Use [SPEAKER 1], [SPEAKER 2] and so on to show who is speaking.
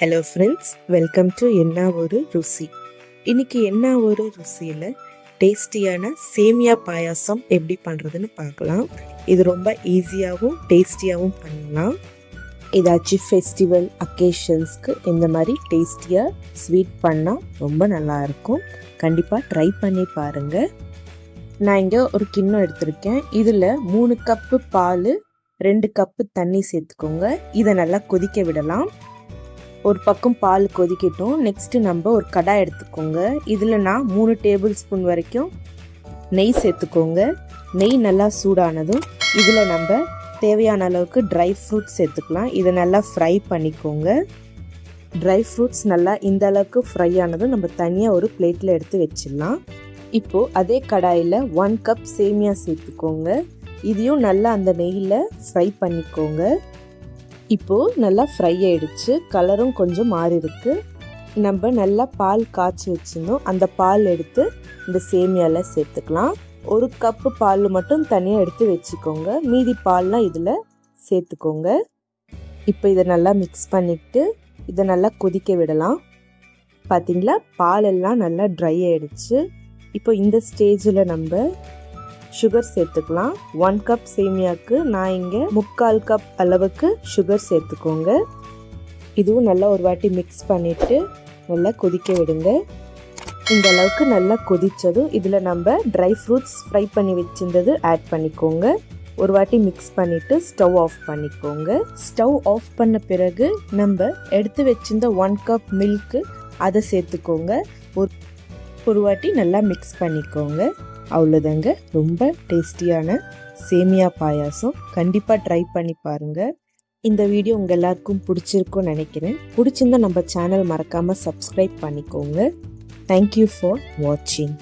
[SPEAKER 1] Hello friends welcome to என்ன ஒரு ருசி இன்னைக்கு என்ன ஒரு ருசியில் டேஸ்டியான சேமியா பாயாசம் எப்படி பண்ணுறதுன்னு பார்க்கலாம். இது ரொம்ப ஈஸியாகவும் டேஸ்டியாகவும் பண்ணலாம். ஏதாச்சும் ஃபெஸ்டிவல் அக்கேஷன்ஸ்க்கு இந்த மாதிரி டேஸ்டியாக ஸ்வீட் பண்ணால் ரொம்ப நல்லாயிருக்கும் கண்டிப்பாக ட்ரை பண்ணி பாருங்கள் நான் இங்கே ஒரு கிண்ணம் எடுத்திருக்கேன். இதில் மூணு கப்பு பால் ரெண்டு கப்பு தண்ணி சேர்த்துக்கோங்க. இதை நல்லா கொதிக்க விடலாம். ஒரு பக்கம் பால் கொதிக்கட்டும். நெக்ஸ்ட்டு நம்ம ஒரு கடாய் எடுத்துக்கோங்க. இதில் நான் மூணு டேபிள் ஸ்பூன் வரைக்கும் நெய் சேர்த்துக்கோங்க. நெய் நல்லா சூடானதும் இதில் நம்ம தேவையான அளவுக்கு ட்ரை ஃப்ரூட்ஸ் சேர்த்துக்கலாம். இதை நல்லா ஃப்ரை பண்ணிக்கோங்க. ட்ரை ஃப்ரூட்ஸ் நல்லா இந்த அளவுக்கு ஃப்ரை ஆனதும் நம்ம தனியாக ஒரு பிளேட்டில் எடுத்து வச்சிடலாம். இப்போது அதே கடாயில் ஒன் கப் சேமியா சேர்த்துக்கோங்க. இதையும் நல்லா அந்த நெய்யில் ஃப்ரை பண்ணிக்கோங்க. இப்போது நல்லா ஃப்ரை ஆயிடுச்சு. கலரும் கொஞ்சம் மாறி இருக்கு நம்ம நல்லா பால் காய்ச்சி வச்சிருந்தோம் அந்த பால் எடுத்து இந்த சேமியாவில் சேர்த்துக்கலாம். ஒரு கப்பு பால் மட்டும் தனியாக எடுத்து வச்சுக்கோங்க. மீதி பால்லாம் இதில் சேர்த்துக்கோங்க. இப்போ இதை நல்லா மிக்ஸ் பண்ணிட்டு இதை நல்லா கொதிக்க விடலாம். பார்த்தீங்களா பால் எல்லாம் நல்லா ட்ரை ஆயிடுச்சு. இப்போ இந்த ஸ்டேஜில் நம்ம சுகர் சேர்த்துக்கலாம். ஒன் கப் சேமியாவுக்கு நான் இங்கே முக்கால் கப் அளவுக்கு சுகர் சேர்த்துக்கோங்க. இதுவும் நல்லா ஒரு வாட்டி மிக்ஸ் பண்ணிவிட்டு நல்லா கொதிக்க விடுங்க. இந்த அளவுக்கு நல்லா கொதித்ததும் இதில் நம்ம ட்ரை ஃப்ரூட்ஸ் ஃப்ரை பண்ணி வச்சிருந்தது ஆட் பண்ணிக்கோங்க. ஒரு வாட்டி மிக்ஸ் பண்ணிவிட்டு ஸ்டவ் ஆஃப் பண்ணிக்கோங்க. ஸ்டவ் ஆஃப் பண்ண பிறகு நம்ம எடுத்து வச்சிருந்த ஒன் கப் மில்க்கு அதை சேர்த்துக்கோங்க. ஒரு ஒரு வாட்டி நல்லா மிக்ஸ் பண்ணிக்கோங்க. அவ்வளோதாங்க ரொம்ப டேஸ்டியான சேமியா பாயாசம். கண்டிப்பாக ட்ரை பண்ணி பாருங்கள் இந்த வீடியோ உங்கள் எல்லாருக்கும் பிடிச்சிருக்கும்னு நினைக்கிறேன். பிடிச்சிருந்தா நம்ம சேனல் மறக்காமல் சப்ஸ்கிரைப் பண்ணிக்கோங்க. தேங்க்யூ ஃபார் வாட்சிங்